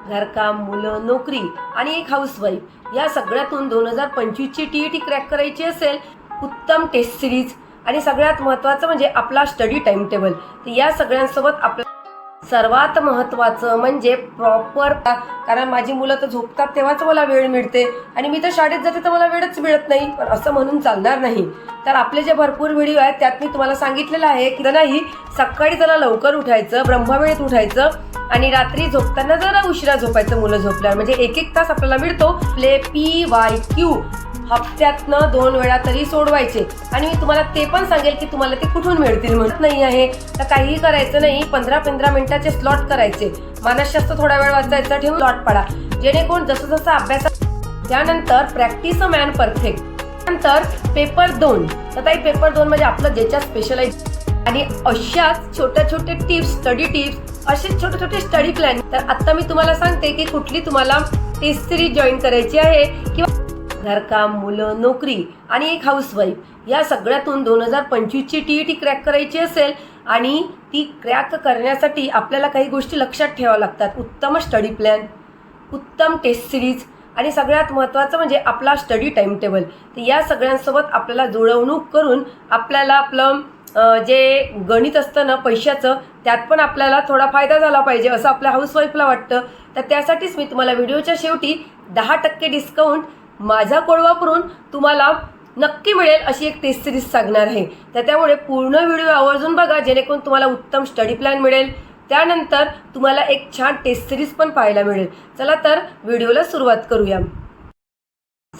घरकाम मुलं नोकरी आणि एक हाऊसवाईफ या सगळ्यातून दोन हजार पंचवीसची टी ई टी क्रॅक करायची असेल उत्तम टेस्ट सिरीज आणि सगळ्यात महत्त्वाचं म्हणजे आपला स्टडी टाइम टेबल तर या सगळ्यांसोबत आपल्या सर्वात महत्त्वाचं म्हणजे प्रॉपर कारण माझी मुलं तर झोपतात तेव्हाच मला वेळ मिळते. आणि मी तर शाळेत जाते तर मला वेळच मिळत नाही. पण असं म्हणून चालणार नाही. तर आपले जे भरपूर व्हिडिओ आहेत त्यात मी तुम्हाला सांगितलेलं आहे की नाही सकाळी जरा लवकर उठायचं ब्रह्मवेळेत उठायचं आणि रात्री झोपताना जरा उशिरा झोपायचं मुलं झोपल्यावर. म्हणजे एक एक तास आपल्याला मिळतो. Play P Y Q. हप्त्यातनं दोन वेळा तरी सोडवायचे. आणि मी तुम्हाला ते पण सांगेल की तुम्हाला ते कुठून मिळतील म्हणत नाही आहे. तर काहीही करायचं नाही पंधरा पंधरा मिनिटाचे स्लॉट करायचे. मानसशास्त्र थोडा वेळ वाचायचा ठेवून स्लॉट पडा. जेणेकरून जसं जसं अभ्यास त्यानंतर प्रॅक्टिस अ मॅन परफेक्ट नंतर पेपर दोन. तर ताई पेपर दोन म्हणजे आपलं ज्याच्यात स्पेशलाइज आणि अशाच छोट्या छोट्या टिप्स स्टडी टिप्स असे छोटे छोटे स्टडी प्लॅन तर आता मी तुम्हाला सांगते की कुठली तुम्हाला टेस्ट सिरीज जॉईन करायची आहे किंवा घरकाम मुलं नोकरी आणि एक हाऊसवाईफ या सगळ्यातून दोन हजार पंचवीसची टी ई टी क्रॅक करायची असेल आणि ती क्रॅक करण्यासाठी आपल्याला काही गोष्टी लक्षात ठेवाव्या लागतात. उत्तम स्टडी प्लॅन उत्तम टेस्ट सिरीज आणि सगळ्यात महत्त्वाचं म्हणजे आपला स्टडी टाईम टेबल तर या सगळ्यांसोबत आपल्याला जुळवणूक करून आपल्याला आपलं जे गणित असतं ना पैशाचं त्यात पण आपल्याला थोडा फायदा झाला पाहिजे असं आपल्या हाऊसवाईफला वाटतं. तर त्यासाठीच मी तुम्हाला व्हिडिओच्या शेवटी दहा टक्के डिस्काउंट माझा कोड वापरून तुम्हाला नक्की मिळेल अशी एक टेस्ट सिरीज सांगणार आहे. तर त्यामुळे पूर्ण व्हिडिओ आवर्जून बघा जेणेकरून तुम्हाला उत्तम स्टडी प्लॅन मिळेल. त्यानंतर तुम्हाला एक छान टेस्ट सिरीज पण पाहायला मिळेल. चला तर व्हिडिओला सुरुवात करूया.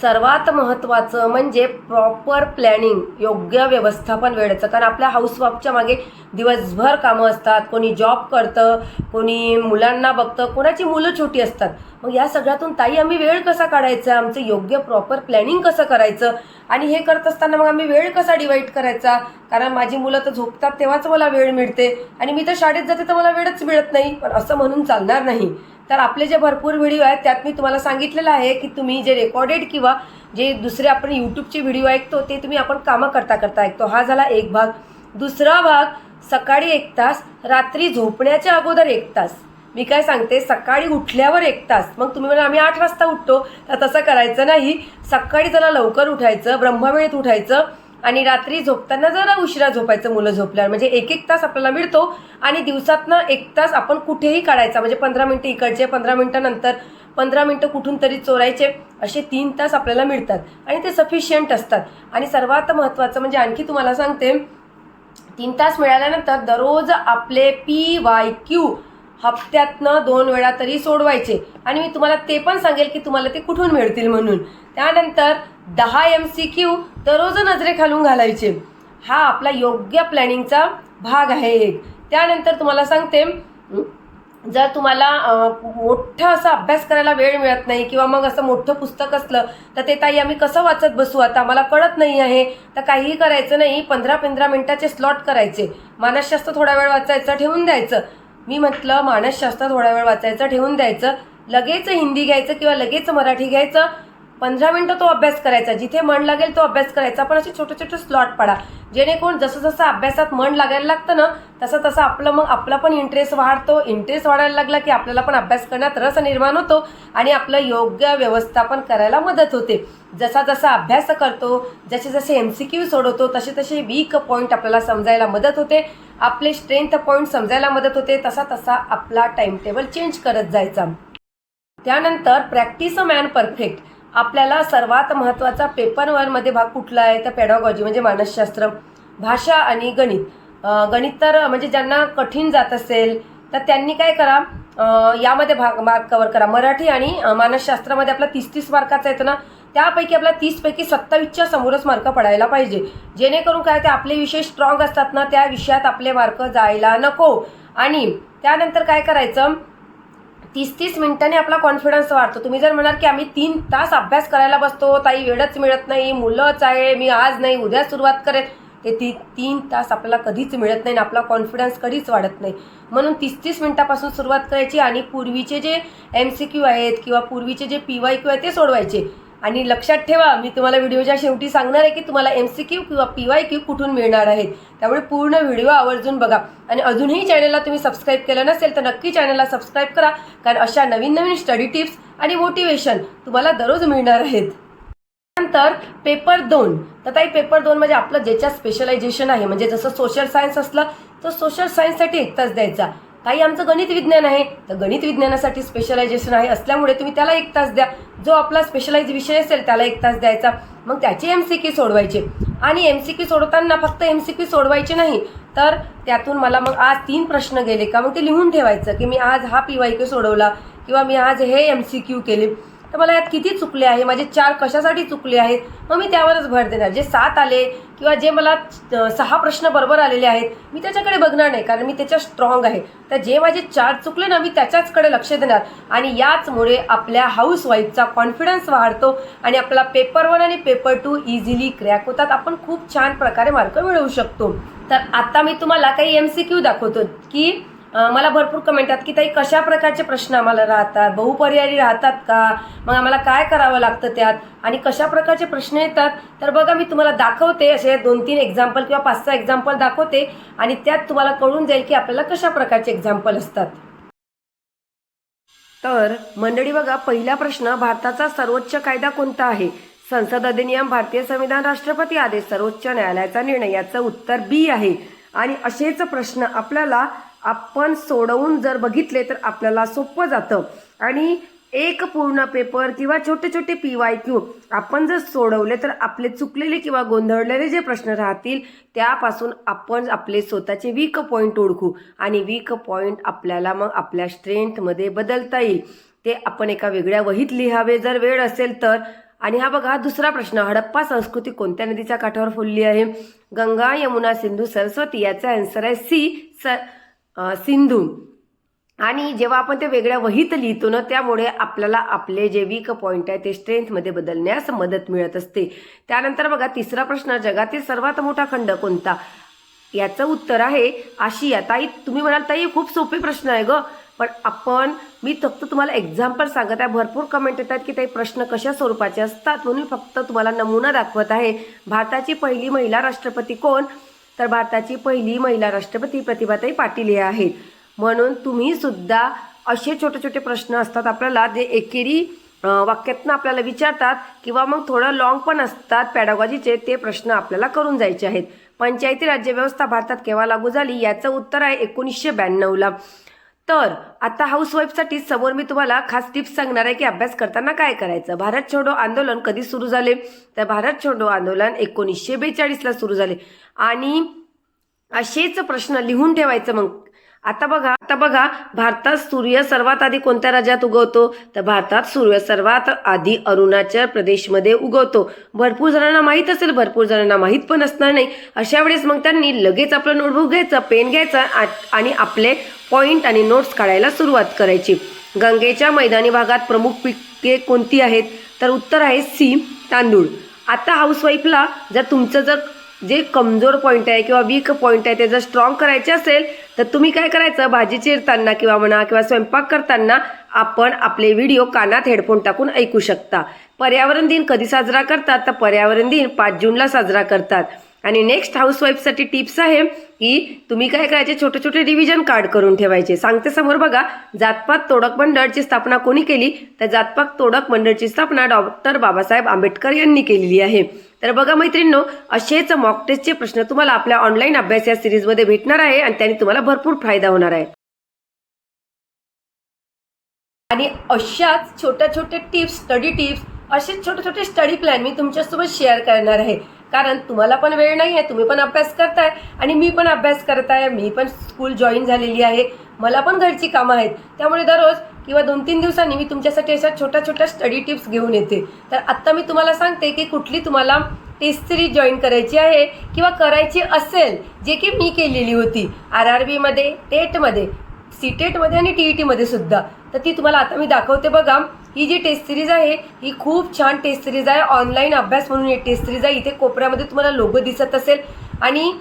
सर्वात महत्त्वाचं म्हणजे प्रॉपर प्लॅनिंग योग्य व्यवस्थापन वेळेचं. कारण आपल्या हाऊसवाफच्या मागे दिवसभर कामं असतात कोणी जॉब करतं कोणी मुलांना बघतं कोणाची मुलं छोटी असतात. मग या सगळ्यातून ताई आम्ही वेळ कसा काढायचा? आमचं योग्य प्रॉपर प्लॅनिंग कसं करायचं? आणि हे करत असताना मग आम्ही वेळ कसा डिवाईड करायचा? कारण माझी मुलं तर झोपतात तेव्हाच मला वेळ मिळते. आणि मी तर शाळेत जाते तर मला वेळच मिळत नाही. पण असं म्हणून चालणार नाही. तर आपले जे भरपूर व्हिडिओ आहेत त्यात मी तुम्हाला सांगितलेलं आहे की तुम्ही जे रेकॉर्डेड किंवा जे दुसरे आपण यूट्यूबचे व्हिडिओ ऐकतो ते तुम्ही आपण कामं करता करता ऐकतो. हा झाला एक भाग. दुसरा भाग सकाळी एक तास रात्री झोपण्याच्या अगोदर एक तास. मी काय सांगते? सकाळी उठल्यावर एक तास. मग तुम्ही म्हणा आम्ही आठ वाजता उठतो. तर तसं करायचं नाही. सकाळी जरा लवकर उठायचं ब्रह्मवेळेत उठायचं. आणि रात्री झोपताना जरा उशिरा झोपायचं मुलं झोपल्यावर. म्हणजे एक एक तास आपल्याला मिळतो आणि दिवसातनं एक तास आपण कुठेही काढायचा. म्हणजे पंधरा मिनटं इकडचे पंधरा मिनटं नंतर पंधरा मिनटं कुठून तरी चोरायचे असे तीन तास आपल्याला मिळतात. आणि ते सफिशियंट असतात. आणि सर्वात महत्त्वाचं म्हणजे आणखी तुम्हाला सांगते तीन तास मिळाल्यानंतर दररोज आपले पी वाय क्यू हप्त्यातनं दोन वेळा तरी सोडवायचे. आणि मी तुम्हाला ते पण सांगेल की तुम्हाला ते कुठून मिळतील म्हणून. त्यानंतर दहा एम सी क्यू दररोज नजरे खालून घालायचे. हा आपला योग्य प्लॅनिंगचा भाग आहे एक. त्यानंतर तुम्हाला सांगते जर तुम्हाला अं, मोठा असा अभ्यास करायला वेळ मिळत नाही किंवा मग असं मोठं पुस्तक असलं तर ते ताई आम्ही कसं वाचत बसू? आता मला कळत नाही आहे. तर काहीही करायचं नाही पंधरा पंधरा मिनटाचे स्लॉट करायचे. मानसशास्त्र थोडा वेळ वाचायचं ठेवून द्यायचं. मी म्हटलं मानसशास्त्र थोडा वेळ वाचायचं ठेवून द्यायचं. लगेच हिंदी घ्यायचं किंवा लगेच मराठी घ्यायचं. पंधरा मिनटं तो अभ्यास करायचा. जिथे मन लागेल तो अभ्यास करायचा. पण असे छोटे छोटे स्लॉट पाडा. जेणेकरून जसं जसं अभ्यासात मन लागायला लागतं ना तसं तसं आपलं मग आपला पण इंटरेस्ट वाढतो. इंटरेस्ट वाढायला लागला की आपल्याला पण अभ्यास करण्यात रस निर्माण होतो आणि आपलं योग्य व्यवस्थापन करायला मदत होते. जसा जसा अभ्यास करतो जसे जसे एम सी क्यू सोडवतो तसे तसे वीक पॉईंट आपल्याला समजायला मदत होते. आपले स्ट्रेंथ पॉईंट समजायला मदत होते. तसा तसा आपला टाईम टेबल चेंज करत जायचा. त्यानंतर प्रॅक्टिस अ मॅन परफेक्ट आपल्याला सर्वात महत्त्वाचा पेपर वनमध्ये भाग कुठला आहे? तर पेडॉगॉजी म्हणजे मानसशास्त्र भाषा आणि गणित. गणित तर म्हणजे ज्यांना कठीण जात असेल तर त्यांनी काय करा? यामध्ये भाग मार्क कवर करा. मराठी आणि मानसशास्त्रामध्ये आपला तीस तीस मार्काचा येतो ना त्यापैकी आपला तीसपैकी सत्तावीसच्या समोरच मार्क पडायला पाहिजे. जेणेकरून काय ते आपले विषय स्ट्रॉंग असतात ना त्या विषयात आपले मार्क जायला नको. आणि त्यानंतर काय करायचं? तीस तीस मिनिटांनी आपला कॉन्फिडन्स वाढतो. तुम्ही जर म्हणाल की आम्ही तीन तास अभ्यास करायला बसतो ताई वेळच मिळत नाही मुलंच आहे मी आज नाही उद्या सुरुवात करेन ते ती तीन तास आपल्याला कधीच मिळत नाही आणि आपला कॉन्फिडन्स कधीच वाढत नाही. म्हणून तीस तीस मिनिटापासून सुरुवात करायची आणि पूर्वीचे जे एम सी क्यू आहेत किंवा पूर्वीचे जे पी वाय क्यू आहे ते सोडवायचे. आणि लक्षात ठेवा मी तुम्हाला व्हिडिओच्या शेवटी सांगणार आहे की तुम्हाला एम सी क्यू किंवा पी वाय क्यू कुठून मिळणार आहेत. त्यामुळे पूर्ण व्हिडिओ आवर्जून बघा. आणि अजूनही चॅनलला तुम्ही सबस्क्राईब केलं नसेल तर नक्की चॅनलला सबस्क्राईब करा कारण अशा नवीन नवीन स्टडी टिप्स आणि मोटिवेशन तुम्हाला दररोज मिळणार आहेत. नंतर पेपर दोन. तर ताई पेपर दोन म्हणजे आपलं ज्याच्यात स्पेशलायझेशन आहे म्हणजे जसं सोशल सायन्स असलं तर सोशल सायन्ससाठी एक तास द्यायचा. काही आमचं गणित विज्ञान आहे तर गणित विज्ञानासाठी स्पेशलायझेशन आहे असल्यामुळे तुम्ही त्याला एक तास द्या. जो आपला स्पेशलाइज विषय असेल त्याला एक तास द्यायचा. मग त्याचे एम सी क्यू सोडवायचे. आणि एम सी क्यू सोडवताना फक्त एम सी क्यू सोडवायचे नाही तर त्यातून मला मग आज तीन प्रश्न गेले का? मग ते लिहून ठेवायचं की मी आज हा पी वाय क्यू सोडवला किंवा मी आज हे एम सी क्यू केले. तर मला यात किती चुकले आहे? माझे चार कशासाठी चुकले आहेत? मग मी त्यावरच भर देणार. जे सात आले किंवा जे मला सहा प्रश्न बरोबर आलेले आहेत मी त्याच्याकडे बघणार नाही कारण मी त्याच्या स्ट्रॉंग आहे. तर जे माझे चार चुकले ना मी त्याच्याचकडे लक्ष देणार. आणि याचमुळे आपल्या हाऊसवाईफचा कॉन्फिडन्स वाढतो आणि आपला पेपर वन आणि पेपर टू इझिली क्रॅक होतात. आपण खूप छान प्रकारे मार्क मिळवू शकतो. तर आता मी तुम्हाला काही एम सी क्यू दाखवतो की मला भरपूर कमेंट आहेत की ताई कशा प्रकारचे प्रश्न आम्हाला राहतात? बहुपर्यायी राहतात का? मग आम्हाला काय करावं लागतं त्यात? आणि कशा प्रकारचे प्रश्न येतात? तर बघा मी तुम्हाला दाखवते असे दोन तीन एक्झाम्पल किंवा पाच सहा एक्झाम्पल दाखवते आणि त्यात तुम्हाला कळून जाईल की आपल्याला कशा प्रकारचे एक्झाम्पल असतात. तर मंडळी बघा पहिला प्रश्न भारताचा सर्वोच्च कायदा कोणता आहे? संसद अधिनियम भारतीय संविधान राष्ट्रपती आदेश सर्वोच्च न्यायालयाचा निर्णय याचं उत्तर बी आहे. आणि असेच प्रश्न आपल्याला आपण सोडवून जर बघितले तर आपल्याला सोपं जातं. आणि एक पूर्ण पेपर किंवा छोटे छोटे पी वाय क्यू आपण जर सोडवले तर आपले चुकलेले किंवा गोंधळलेले जे प्रश्न राहतील त्यापासून आपण आपले स्वतःचे वीक पॉईंट ओळखू आणि वीक पॉईंट आपल्याला मग आपल्या स्ट्रेंथमध्ये बदलता येईल. ते आपण एका वेगळ्या वहीत लिहावे जर वेळ असेल तर. आणि हा बघा दुसरा प्रश्न हडप्पा संस्कृती कोणत्या नदीच्या काठावर फुलली आहे? गंगा यमुना सिंधू सरस्वती याचा आन्सर आहे सी स सिंधू. आणि जेव्हा आपण ते वेगळ्या वहीत लिहितो ना त्यामुळे आपल्याला आपले जे वीक पॉईंट आहे ते स्ट्रेंथमध्ये बदलण्यास मदत मिळत असते. त्यानंतर बघा तिसरा प्रश्न जगातील सर्वात मोठा खंड कोणता? याचं उत्तर आहे आशिया. ताई तुम्ही म्हणाल ताई खूप सोपे प्रश्न आहे ग. पण आपण मी फक्त तुम्हाला एक्झाम्पल सांगत आहे. भरपूर कमेंट येतात की ते प्रश्न कशा स्वरूपाचे असतात? म्हणून फक्त तुम्हाला नमुना दाखवत आहे. भारताची पहिली महिला राष्ट्रपती कोण? तर भारताची पहिली महिला राष्ट्रपती प्रतिभाताई पाटील हे आहेत. म्हणून तुम्ही सुद्धा असे छोटे छोटे प्रश्न असतात आपल्याला जे एकेरी वाक्यातनं आपल्याला विचारतात किंवा मग थोडं लॉंग पण असतात पॅडागॉजीचे ते प्रश्न आपल्याला करून जायचे आहेत. पंचायती राज्य व्यवस्था भारतात केव्हा लागू झाली याचं उत्तर आहे एकोणीसशे ब्याण्णवला. तर आता हाऊसवाईफसाठी समोर मी तुम्हाला खास टिप्स सांगणार आहे की अभ्यास करताना काय करायचं? भारत छोडो आंदोलन कधी सुरू झाले? तर भारत छोडो आंदोलन एकोणीसशे बेचाळीसला सुरू झाले. आणि असेच प्रश्न लिहून ठेवायचं मग. आता बघा आता बघा भारतात सूर्य सर्वात आधी कोणत्या राज्यात उगवतो? तर भारतात सूर्य सर्वात आधी अरुणाचल प्रदेशमध्ये उगवतो. भरपूर जणांना माहीत असेल भरपूर जणांना माहीत पण असणार नाही. अशा वेळेस मग त्यांनी लगेच आपलं नोटबुक घ्यायचं पेन घ्यायचं आ- आणि आपले पॉईंट आणि नोट्स काढायला सुरुवात करायची. गंगेच्या मैदानी भागात प्रमुख पिके कोणती आहेत? तर उत्तर आहे सी तांदूळ. आता हाऊसवाईफला जर तुमचं जर जे कमजोर पॉईंट आहे किंवा वीक पॉईंट आहे ते जर स्ट्रॉंग करायचे असेल तर तुम्ही काय करायचं? भाजी चिरताना किंवा म्हणा किंवा स्वयंपाक करताना आपण आपले व्हिडिओ कानात हेडफोन टाकून ऐकू शकता. पर्यावरण दिन कधी साजरा करतात? तर पर्यावरण दिन पाच जूनला साजरा करतात. आणि नेक्स्ट हाऊसवाईफसाठी टिप्स आहे की तुम्ही काय करायचे? छोटे छोटे डिव्हिजन कार्ड करून ठेवायचे. सांगते समोर बघा जातपात तोडक मंडळची स्थापना कोणी केली? तर जातपात तोडक मंडळची स्थापना डॉक्टर बाबासाहेब आंबेडकर यांनी केलेली आहे. तर बघा मैत्रिणींनो असेच मॉक टेस्टचे प्रश्न तुम्हाला आपल्या ऑनलाईन अभ्यास या सिरीजमध्ये भेटणार आहे आणि त्याने तुम्हाला भरपूर फायदा होणार आहे. आणि अशाच छोट्या छोट्या टिप्स स्टडी टिप्स असे छोटे छोटे स्टडी प्लॅन मी तुमच्यासोबत शेअर करणार आहे. कारण तुम्हाला पण वेळ नाही आहे तुम्ही पण अभ्यास करताय आणि मी पण अभ्यास करत आहे. मी पण स्कूल जॉईन झालेली आहे. मला पण घरची कामं आहेत. त्यामुळे दररोज किंवा दोन तीन दिवसांनी मी तुमच्यासाठी अशा छोट्या छोट्या स्टडी टिप्स घेऊन येते. तर आत्ता मी तुम्हाला सांगते की कुठली तुम्हाला टेस्ट सिरीज जॉईन करायची आहे किंवा करायची असेल जे की मी केलेली होती. आर आर बीमध्ये टेटमध्ये सी टेटमध्ये आणि टी ई टीमध्ये सुद्धा. तर ती तुम्हाला आता मी दाखवते बघा. ही जी टेस्ट सिरीज आहे ही खूप छान टेस्ट सिरीज आहे. ऑनलाईन अभ्यास म्हणून ही टेस्ट सिरीज आहे. इथे कोपऱ्यामध्ये तुम्हाला लोगो दिसत असेल. आणि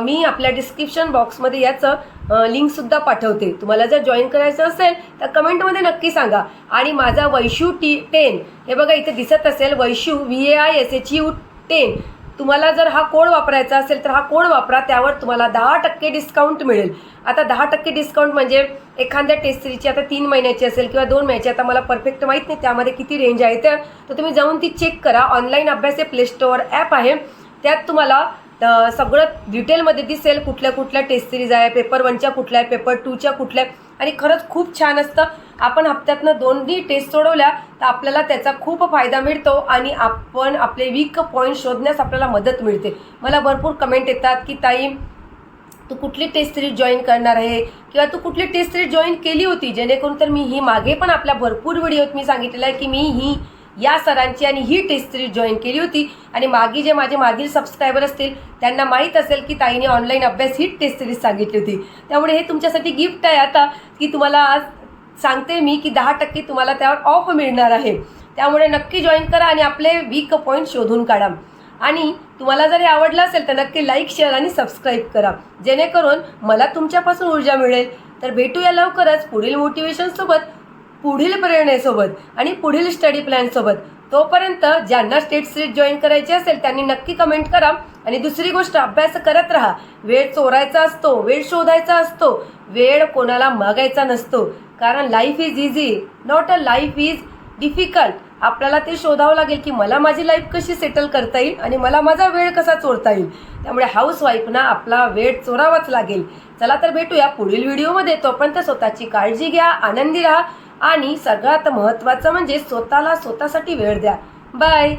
मी आपल्या डिस्क्रिप्शन बॉक्समध्ये याचं लिंकसुद्धा पाठवते. तुम्हाला जर जॉईन करायचं असेल तर कमेंटमध्ये नक्की सांगा. आणि माझा वैशू टी टेन हे बघा इथे दिसत असेल Vaishu V A I S H U ten तुम्हाला जर हा कोड वापरायचा असेल तर हा कोड वापरा त्यावर तुम्हाला दहा टक्के डिस्काउंट मिळेल. आता दहा टक्के डिस्काउंट म्हणजे एखाद्या टेस्टरीची आता तीन महिन्याची असेल किंवा दोन महिन्याची आता मला परफेक्ट माहीत नाही त्यामध्ये किती रेंज आहे. तर तर तुम्ही जाऊन ती चेक करा. ऑनलाईन अभ्यास हे प्ले स्टोअर ॲप आहे. त्यात तुम्हाला तर सगळं डिटेलमध्ये दिसेल कुठल्या कुठल्या टेस्ट सिरीज आहे पेपर वनच्या कुठल्या आहे पेपर टूच्या कुठल्या आहे. आणि खरंच खूप छान असतं. आपण हप्त्यातनं दोन्ही टेस्ट सोडवल्या तर आपल्याला त्याचा खूप फायदा मिळतो आणि आपण आपले वीक पॉईंट शोधण्यास आपल्याला मदत मिळते. मला भरपूर कमेंट येतात की ताई तू कुठली टेस्ट सिरीज जॉईन करणार आहे? किंवा तू कुठली टेस्ट सिरीज जॉईन केली होती? जेणेकरून तर मी ही मागे पण आपल्या भरपूर व्हिडिओत मी सांगितलेलं आहे की मी ही या सरांची आणि ही टेस्ट सिरीज जॉईन केली होती. आणि मागे जे माझे मागील सबस्क्रायबर असतील त्यांना माहीत असेल की ताईने ऑनलाईन अभ्यास ही टेस्ट सिरीज सांगितली होती. त्यामुळे हे तुमच्यासाठी गिफ्ट आहे आता की तुम्हाला आज सांगते मी की दहा टक्के तुम्हाला त्यावर ऑफ मिळणार आहे. त्यामुळे नक्की जॉईन करा आणि आपले वीक पॉईंट शोधून काढा. आणि तुम्हाला जरी आवडलं असेल तर नक्की लाईक शेअर आणि सबस्क्राईब करा. जेणेकरून मला तुमच्यापासून ऊर्जा मिळेल. तर भेटूया लवकरच पुढील मोटिवेशनसोबत पुढील प्रेरणेसोबत आणि पुढील स्टडी प्लॅनसोबत तोपर्यंत ज्यांना स्टेट सिरीज जॉईन करायची असेल त्यांनी नक्की कमेंट करा आणि दुसरी गोष्ट अभ्यास करत राहा. वेळ चोरायचा असतो वेळ शोधायचा असतो वेळ कोणाला मागायचा नसतो. कारण life is easy not a life is difficult आपल्याला ते शोधावं लागेल की मला माझी लाईफ कशी सेटल करता येईल आणि मला माझा वेळ कसा चोरता येईल. त्यामुळे हाऊस वाईफना आपला वेळ चोरावाच लागेल. चला तर भेटूया पुढील व्हिडिओमध्ये तोपर्यंत स्वतःची काळजी घ्या आनंदी राहा. आणि सगळ्यात महत्त्वाचं म्हणजे स्वतःला स्वतःसाठी वेळ द्या. बाय.